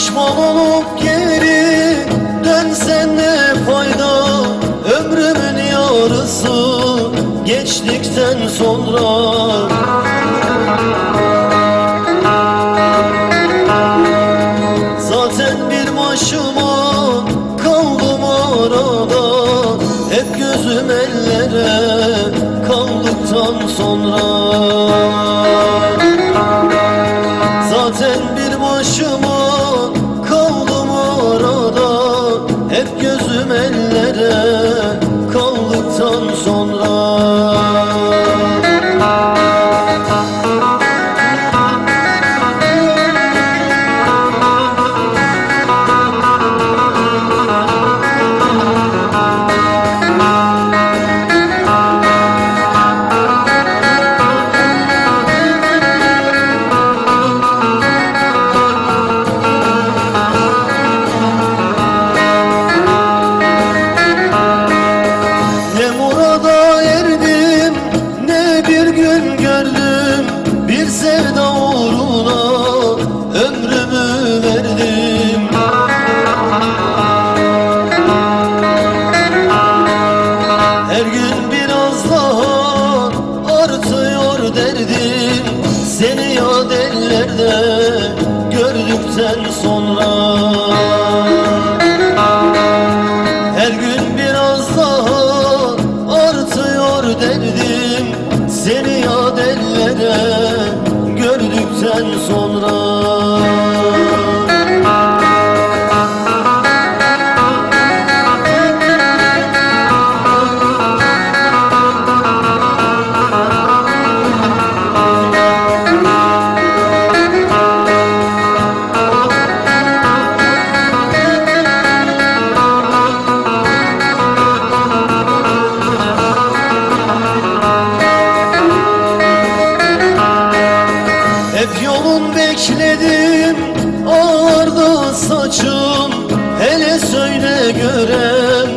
Pişman olup geri dönsen ne fayda? Ömrümün yarısı geçtikten sonra. Zaten bir başıma kaldım arada. Hep gözüm ellere kaldıktan sonra. Kaldıktan verdim. Her gün biraz daha artıyor derdim. Seni yad ellerde gördükten sonra. Her gün biraz daha artıyor derdim. Seni yad ellere gördükten sonra Hep yolun bekledim ağardı saçım. Hele söyle görem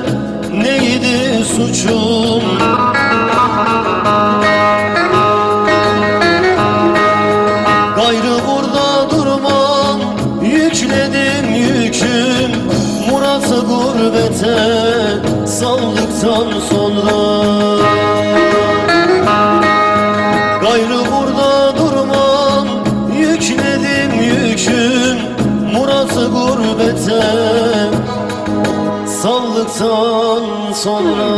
neydi suçum? Gayrı burada durmam yükledim yüküm. Murat'ı gurbete saldıktan sonra Saldıktan sonra